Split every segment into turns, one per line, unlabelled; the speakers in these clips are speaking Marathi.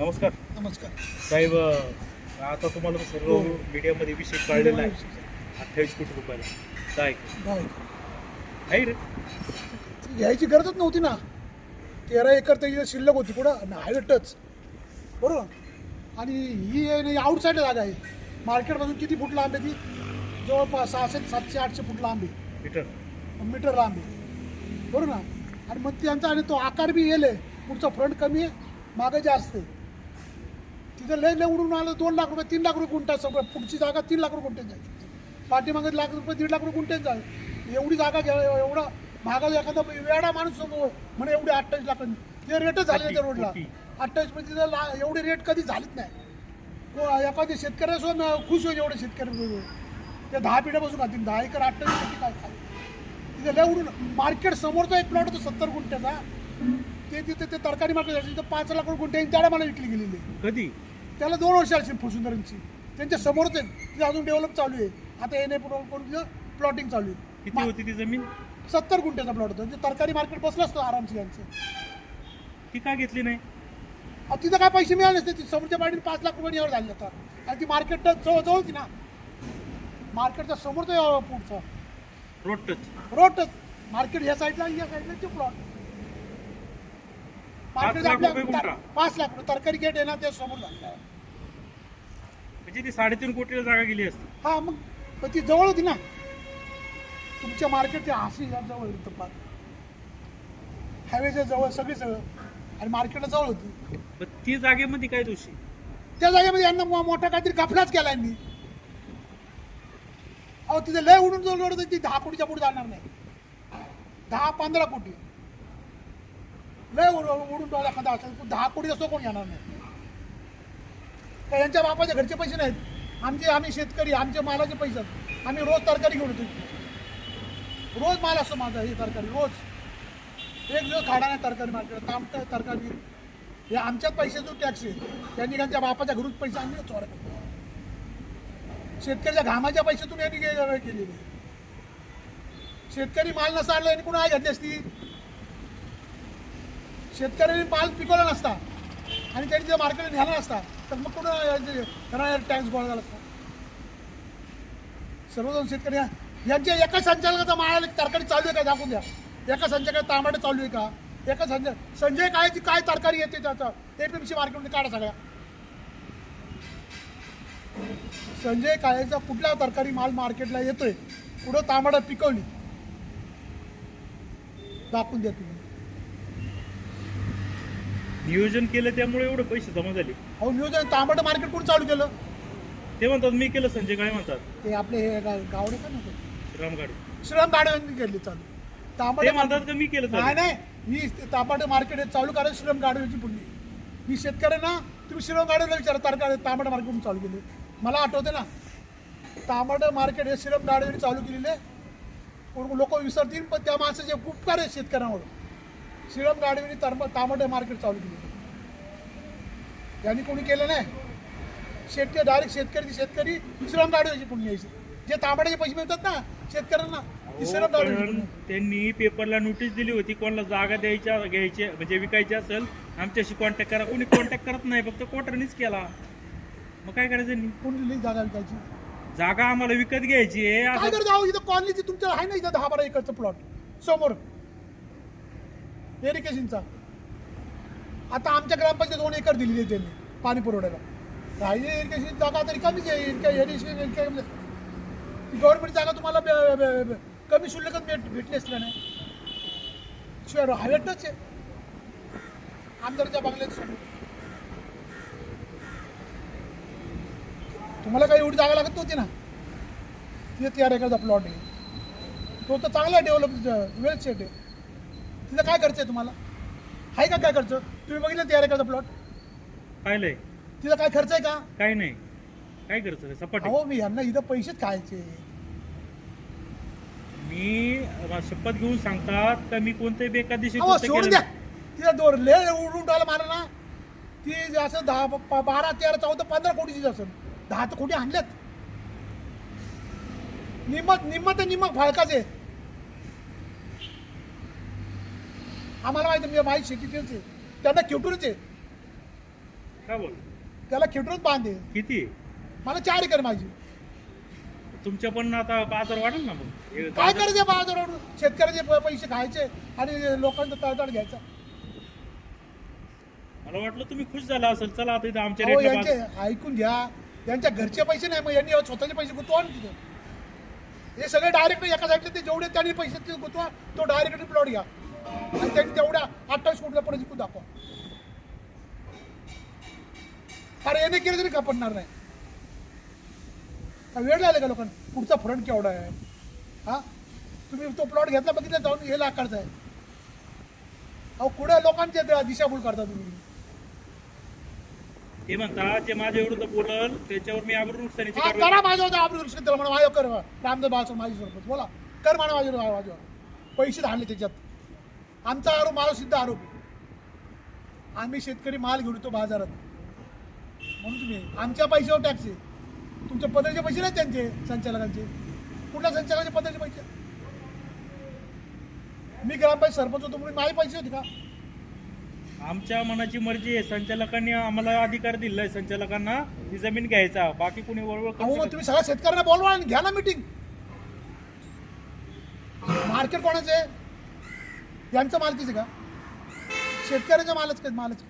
नमस्कार.
नमस्कार.
साहेब आता तुम्हाला सर्व
हो.
मीडियामध्ये विषय कळलेला आहे. अठ्ठावीस कोटी रुपयाला. काय? आहे रे.
घ्यायची गरजच नव्हती ना. तेरा एकर त्याची शिल्लक होती पुढं हायवे टच बरोबर? आणि ही आउटसाईड जागा आहे. मार्केटपासून किती फूट लांब आहे ती? जवळपास सहाशे सातशे आठशे फूट लांब आहे.
मीटर.
मीटर लांब आहे. बरोबर ना? आणि मग त्यांचा आणि तो आकार बी येले. पुढचा फ्रंट कमी आहे मागं जास्त आहे. तिथं लय लय उडून आलं दोन लाख रुपये तीन लाख रुपये गुंठा सगळं. पुढची जागा तीन लाख रुपये गुंठ्यात जायची पाठीमागे लाख रुपये दीड लाख रुपये गुंठ्यात जाय एवढी जागा घ्या एवढा महागा एखादा वेडा माणूस म्हणे एवढी अठ्ठावीस लाख ते रेटच झाले त्या रोडला. अठ्ठावीस तिथं ला एवढे रेट कधी झालीच नाही. एखाद्या शेतकऱ्यासोबत खुश होईल एवढे शेतकरी ते दहा पिढ्यापासून खातील दहा एकर अठ्ठावीस काय खाईल तिथे उडून मार्केट समोरचा एक प्लॉट होता सत्तर गुंठ्याचा. ते तिथे ते तरकारी मार्केट तिथं पाच लाख गुंठे त्याला मला विकली गेलेली.
कधी?
त्याला दोन वर्ष असेल फुसुंदरांची त्यांच्या समोरच आहे. तिथे अजून डेव्हलप चालू आहे. आता एन ए करून तिथं प्लॉटिंग चालू आहे.
किती होती ती जमीन?
सत्तर गुंठ्याचा प्लॉट होता. ते तरकारी मार्केट बसलं असतं आरामशी यांचं.
ती का घेतली नाही?
तिथं काय पैसे मिळाले नसते. ती समोरच्या पाडीने पाच लाख रुपये यावर झाले आता आणि ती मार्केट जवळ जवळ होती ना. मार्केटच्या समोरचा यावं पुढचा.
रोड टच
रोड मार्केट या साईडला आणि या साईडला ते प्लॉट मार्केट
लाख
आपल्या
रुपये गुंठा.
तर- पाच लाख रुपये. तरकारी गेट आहे ना ते समोर झालेलं आहे.
म्हणजे ती साडेतीन कोटीला जागा गेली असती.
हा मग पण ती जवळ होती ना. तुमच्या मार्केट ते आशी या जवळ होतं पार हायवेच्या जवळ सगळी जवळ आणि मार्केटला जवळ होती.
पण ती जागेमध्ये काय दोषी?
त्या जागेमध्ये यांना मो- मोठा काहीतरी काफलाच केला यांनी अहो तिथे लय उडून जवळ होतं ती दहा कोटीच्या पुढे जाणार नाही. दहा पंधरा कोटी. लय उड- उडून डोळा एखादा असेल दहा कोटी असं कोण येणार नाही? तर यांच्या बापाच्या घरचे पैसे नाहीत? आमचे आम्ही शेतकरी आमचे मालाचे पैसे. आहेत. आम्ही रोज तरकारी घेऊन येतो रोज माल असतो माझा ही तरकारी रोज. एक दिवस खाडा नाही तरकारी मार्केट तामट तरकारी. हे आमच्याच पैशाचं टॅक्स आहे त्यांनी त्यांच्या बापाच्या घरून पैसे आणले चोरा शेतकऱ्याच्या घामाच्या पैशातून यांनी केलेली आहे. शेतकरी माल नसता आणला यांनी कुणा घेतली असती? शेतकऱ्यांनी माल पिकवला नसता. आणि त्यांनी जर मार्केट न्यायला नसता तर मग कुठं त्यांना टॅक्स गोळा झाला असता? सर्वजण शेतकरी यांच्या एका संचालकाचा माळाला तरकारी चालू आहे का? दाखवून द्या. एका संचालकाचा टमाटे चालू आहे का? एका संजय संजय काय काय तरकारी येते त्याचं? एपीएमसी मार्केटमध्ये काढा सगळ्या. संजय काळेचा कुठला तरकारी माल मार्केटला येतोय? कुठं तांबडा पिकवली दाखवून द्या तुम्ही.
नियोजन केलं त्यामुळे एवढे पैसे जमा झाले.
अहो नियोजन तांबडं मार्केट कोण चालू केलं?
ते म्हणतात मी केलं संजय काय म्हणतात?
ते आपले हे गा- गावडे का नव्हते
श्रीरामगाडी
श्रीराम गाडव्यांनी केली चालू.
ते
तांबडे
म्हणतात का मी केलं
नाही
चालू?
नाही ही तांबडे मार्केट हे चालू करा श्रीराम गाडवेची पुण्य. मी शेतकऱ्यांना तुम्ही श्रीराम गाडवेला विचारा तारका तांबडे मार्केट चालू केले? मला आठवते ना तांबडे मार्केट हे श्रीराम गाडवेने चालू केलेले. लोक विसरतील पण त्या माणसाचे उपकार आहेत शेतकऱ्यांवर. श्रीराम गाडवेने तांब तांबडे मार्केट चालू केलेले. यांनी कोणी केलं नाही. शेतकरी डायरेक्ट शेतकरी शेतकरी श्रीराम गाडवेची पुण्य यायचे जे तांबड्याचे पैसे मिळतात ना शेतकऱ्यांना
पण
पुण्य
त्यांनी पेपरला नोटीस दिली होती कोणाला जागा द्यायच्या घ्यायची म्हणजे विकायची असेल आमच्याशी कॉन्टॅक्ट करा. कोणी कॉन्टॅक्ट करत नाही फक्त कोटरनीच केला. मग काय करायचं त्यांनी
कोणी जागा विकायची
जागा आम्हाला विकत घ्यायची आहे.
काय
असं-
करत आहो इथं कॉलनीची तुमच्या आहे ना इथं दहा बारा एकरचं प्लॉट समोर. एरिकेशनचा आता आमच्या ग्रामपंचायत दोन एकर दिलेली आहे त्यांनी पाणी पुरवठ्याला. राहिली एरिकेशन जागा तरी कमीच आहे. एरिकेशन गव्हर्नमेंट जागा तुम्हाला बे- बे- बे- कमी शुल्लकच भेट भेटली असली नाही? शिवाय हायवेटच आहे. आमदारच्या बंगल्यात समोर तुम्हाला काही एवढी जागा लागत नव्हती ना? तिथे तेरा एकरचा प्लॉट आहे. तो तर चांगला डेव्हलप वेल सेट आहे. तिथं काय खर्च आहे तुम्हाला? आहे का काय खर्च? तुम्ही बघितलं तेरा एकरचा प्लॉट
पाहिलंय.
तिथं काय खर्च आहे का?
काय नाही. काय करतं सपाट.
अहो मी यांना इथं पैसेच खायचे.
मी शपथ घेऊन सांगतात का मी कोणते बेकायदेशीर
अहो
कृत्य
सोडून
केलं
द्या.
नाही.
तिथं दोर ले उडून टाला मारा ना ती असं दहा बारा तेरा चौदा पंधरा कोटीची असेल. दहा तर कोटी आणल्यात निम्मत निम्मत निम्मत फाळकाचे. आम्हाला माहिती मी माझी शेती तेच आहे. त्यांना आहे.
बोल?
त्याला खेटूनच बांधे
किती?
मला चार एकर माझी
तुमच्या पण आता बाजार वाढेल ना मग? हे
काय
बाजार-
करायचं बाजारावर? शेतकऱ्याचे प- पैसे खायचे आणि लोकांचा तळतळ घ्यायचा.
मला वाटलं तुम्ही खुश झाला असेल. चला आता इथं आमच्या
अहो
रेटला
यांचे
बाजार-
ऐकून घ्या. यांच्या घरचे पैसे नाही मग यांनी स्वतःचे पैसे गुंतवा आणि तिथे. हे सगळे डायरेक्ट एका साईडला ते जेवढे त्यांनी पैसे ते गुंतवा तो डायरेक्ट प्लॉट घ्या. आणि त्यांनी तेवढ्या अठ्ठावीस कोटीला परत विकून दाखवा. अरे याने केलं तरी कापडणार नाही. का वेळ लागला का लोकांना? पुढचा फ्रंट केवढा आहे? हा? तुम्ही तो प्लॉट घेतला बघितला जाऊन हे लाकडचा आहे. अहो कुठे लोकांच्या दिशाभूल करता तुम्ही?
ते म्हणतात जे माझ्या विरुद्ध बोलल त्याच्यावर मी आबरू नुकसानीची
हा
कारवाई
करा त्याला म्हणा माझ्या रामदास बाळासर माझी सरपंच बोला. कर म्हणा माझ्यावर माझ्यावर पैसे धाडले त्याच्यात. आमचा आरोप मला सिद्ध आरोप आहे. आम्ही शेतकरी माल घेऊन येतो बाजारात. म्हणून तुम्ही आमच्या पैशावर टॅक्स आहे. तुमच्या पदरचे पैसे नाही त्यांचे संचालकांचे. कुठल्या संचालकाचे पदरचे पैसे? मी ग्रामपंचायत सरपंच होतो म्हणून माझे पैसे होते का?
आमच्या मनाची मर्जी आहे. संचालकांनी आम्हाला अधिकार दिलाय. संचालकांना ही जमीन घ्यायचा. बाकी कोणी वळवळ
अहो
करू
मग
शकत
तुम्ही सगळ्या शेतकऱ्यांना बोलवा आणि घ्या ना मिटिंग मार्केट कोणाचं आहे? यांचं मालकीच का? शेतकऱ्याचं मालच काय मालच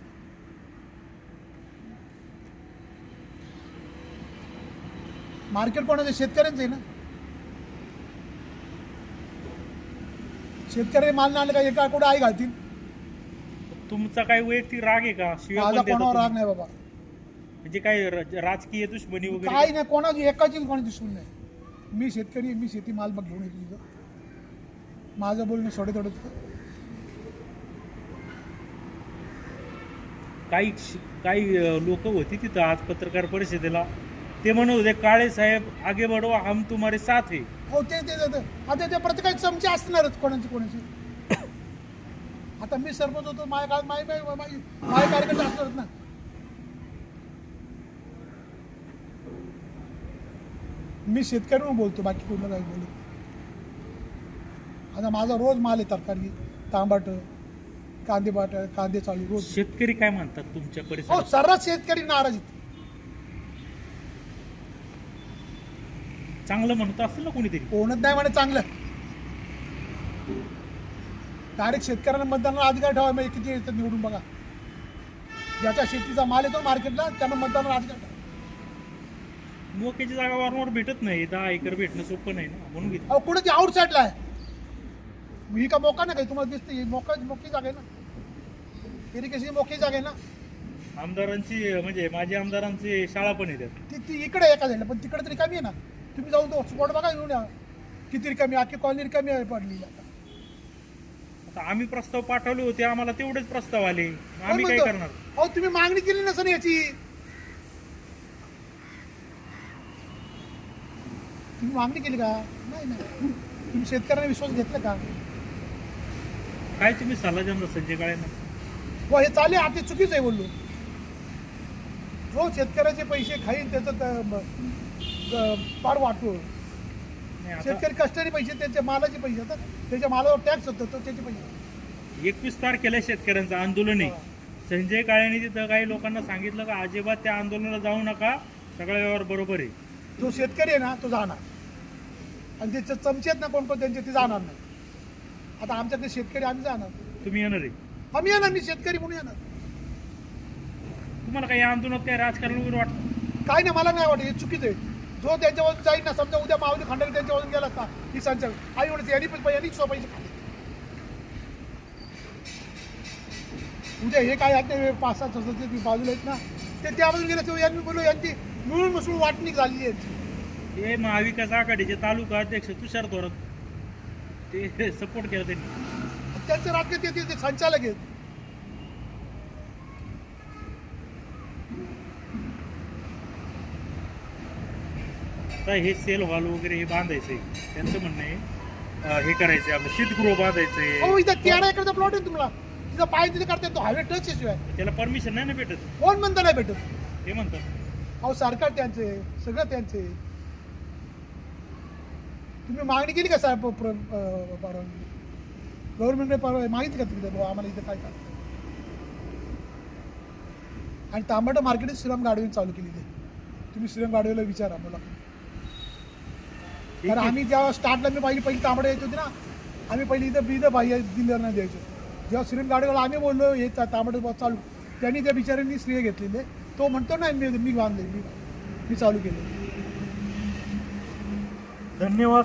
मार्केट कोणाचं आहे? शेतकऱ्यांचं आहे ना? शेतकरी माल नाही आणले का? एका कुठे आई घालतील.
तुमचा काही वैयक्तिक राग आहे का? शिवाय
माझा
पण देता
कोणावर राग
तुम्ही?
नाही बाबा.
म्हणजे काय र- राजकीय दुश्मनी वगैरे?
काही नाही कोणाची एकाची कोणी दिसून नाही. मी शेतकरी आहे, मी शेती माल मग घेऊन येतो तिथं माझं बोलणं सोडे थोडं
काही काही लोक होती तिथं आज पत्रकार परिषदेला. ते म्हणत होते काळे साहेब आगे बढो हम तुम्हारे साथ है.
हो ते ते ते- आता ते प्रत्येकाचे चमचे असणारच कोणाचे कोणाचे. आता मी सरपंच होतो माझ्या काळात माझे माझे- माझे कार्यकर्ते असणारच ना. मी शेतकरी म्हणून बोलतो बाकी कोणाला काही बोलत. आता माझा रोज माल आहे तरकारी तांबाट कांदे बाट कांदे चालू रोज.
शेतकरी काय म्हणतात तुमच्या
हो सर्रास शेतकरी नाराज
चांगलं म्हणत असेल ना कोणीतरी.
कोणच नाही म्हणे चांगलं. डायरेक्ट शेतकऱ्यांना मतदानाला अधिकार ठेवा म्हणजे किती येतात निवडून बघा. ज्याच्या शेतीचा माल येतो मार्केटला त्यांना मतदानाला अधिकार ठेवा.
मोक्याची जागा वारंवार भेटत नाही दहा एकर भेटणं सोपं नाही ना म्हणून घेतलं.
अहो कुठे ती आउटसाईडला आहे. ही का मोका नाही काही? तुम्हाला दिसते ही मोका मोकी जागा आहे ना. इरिगेशन मोकी जागा आहे ना.
आमदारांची म्हणजे माझ्या आमदारांची शाळा पण येतात.
ती ती इकडे एका झाली पण तिकडे तरी कमी आहे ना. तुम्ही जाऊन तो स्पॉट बघा घेऊन या. किती रिकामी अख्खी कॉलनी रिकामी आहे पडली आता.
आता आम्ही प्रस्ताव पाठवले होते आम्हाला तेवढेच प्रस्ताव आले. आम्ही काय
म्हणतो?
करणार?
अहो तुम्ही मागणी केली नसेल याची. तुम्ही मागणी केली का? नाही नाही. तुम्ही शेतकऱ्यांना विश्वास घेतला का?
काय तुम्ही सल्ला देणार संजय काळेंना?
व हे चाले आता चुकीचं आहे बोललो. जो शेतकऱ्याचे पैसे खाईल त्याचं त- ब- ग- पार वाटतो शेतकरी कष्टाने पैसे त्यांच्या मालाचे पैसे. येतात त्याच्या मालावर टॅक्स होतो तो त्याचे पैसे.
एकवीस तारखेला शेतकऱ्यांचं आंदोलन. आहे संजय काळेंनी तिथं काही लोकांना सांगितलं का अजिबात त्या आंदोलनाला जाऊ नका सगळा व्यवहार बरोबर आहे.
जो शेतकरी आहे ना तो जाणार. आणि त्याचे चमचे आहेत ना कोण कोण त्यांचे ते जाणार नाही. आता आमच्याकडे शेतकरी आम्ही जाणार.
तुम्ही येणार आहे.
आम्ही येणार मी शेतकरी म्हणून येणार.
तुम्हाला काही आंदोलनात काही राजकारण वगैरे वाटतं?
काय नाही मला नाही वाटत हे चुकीचं आहे. जो त्यांच्यावरून जाईल ना समजा उद्या मावली खंडारी त्यांच्यावरून गेला का ही संचार आई म्हणते यांनी पण यांनी स्व पैसे खाल्ले. उद्या हे काय आहेत पाच सात सदस्य ते बाजूला आहेत ना ते त्या बाजूला गेले तेव्हा यांनी बोललो यांची मिळून मिसळून वाटणी झालेली आहे.
हे महाविकास आघाडीचे तालुका अध्यक्ष तुषार थोरात ते सपोर्ट केला त्यांनी.
त्यांचं ते ते संचालक आहेत.
आता हे सेल हॉल वगैरे हे बांधायचंय. त्यांचं म्हणणं आहे हे करायचंय आपलं. शीतगृह बांधायचंय.
इथं तेरा प्लॉट आहे तुम्हाला? तिथं पाय तिथे करतात तो हायवे टच शिवाय
त्याला परमिशन नाही ना भेटत?
कोण म्हणतं नाही भेटत?
ते म्हणतात.
अहो सरकार त्यांचे सगळं त्यांचे. तुम्ही मागणी केली का साहेब परवानगी? गव्हर्नमेंटने पर- माहिती का तिकडे आम्हाला इथं काय करायचं आणि तांबडं मार्केट श्रीराम गाडवेने चालू केलेली आहे. तुम्ही श्रीराम गाडवेला विचारा मला. कारण. आम्ही जेव्हा स्टार्टला मी पहिली पहिली तांबडे येत होते ना आम्ही पहिली इथं इथं बाह्य दिलर द्यायचो. जेव्हा श्रीराम गाडवेला आम्ही बोललो हे तांबडे बुवा चालू. त्यांनी त्या बिचाऱ्यांनी श्रेय घेतलेले. तो म्हणतो ना मी मी बांधले मी मी चालू केले
धन्यवाद.